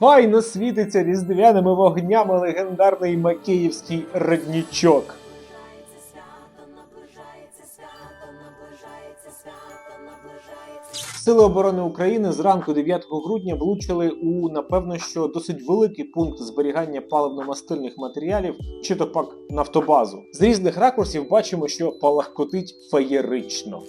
Файно світиться різдвяними вогнями легендарний макіївський роднічок. Сили оборони України зранку 9 грудня влучили у напевно що досить великий пункт зберігання паливно-мастильних матеріалів, чи то пак нафтобазу. З різних ракурсів бачимо, що палахкотить феєрично.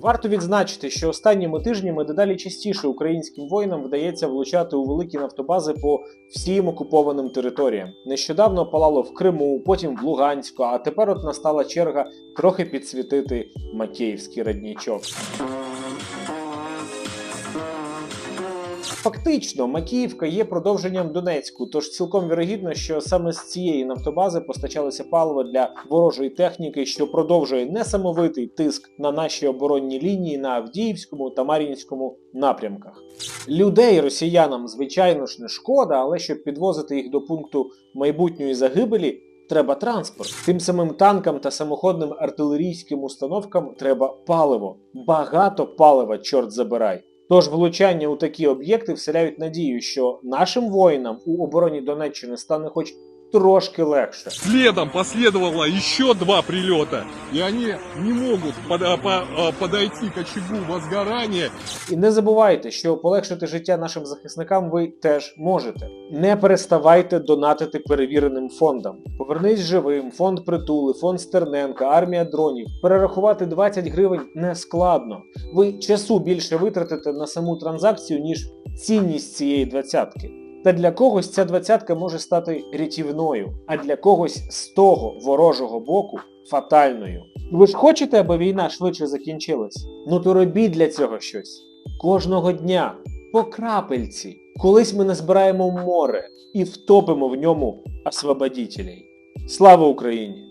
Варто відзначити, що останніми тижнями дедалі частіше українським воїнам вдається влучати у великі нафтобази по всім окупованим територіям. Нещодавно палало в Криму, потім в Луганську, а тепер от настала черга трохи підсвітити Макеївський роднічок. Фактично, Макіївка є продовженням Донецьку, тож цілком вірогідно, що саме з цієї нафтобази постачалося паливо для ворожої техніки, що продовжує несамовитий тиск на наші оборонні лінії на Авдіївському та Мар'їнському напрямках. Людей росіянам, звичайно ж, не шкода, але щоб підвозити їх до пункту майбутньої загибелі. Треба транспорт. Тим самим танкам та самоходним артилерійським установкам треба паливо. Багато палива, чорт забирай. Тож влучання у такі об'єкти вселяють надію, що нашим воїнам у обороні Донеччини стане хоч трошки легше. Следом последовало еще два прилета, и они не могут под- по- а, подойти к очагу возгорания. І не забувайте, що полегшити життя нашим захисникам ви теж можете. Не переставайте донатити перевіреним фондам. Повернись живим, фонд притули, фонд Стерненка, армія дронів. Перерахувати 20 гривень не складно. Ви часу більше витратите на саму транзакцію, ніж цінність цієї двадцятки. Та для когось ця двадцятка може стати рятівною, а для когось з того ворожого боку фатальною. Ви ж хочете, аби війна швидше закінчилась? Ну то робіть для цього щось. Кожного дня, по крапельці. Колись ми назбираємо море і втопимо в ньому освободітелей. Слава Україні!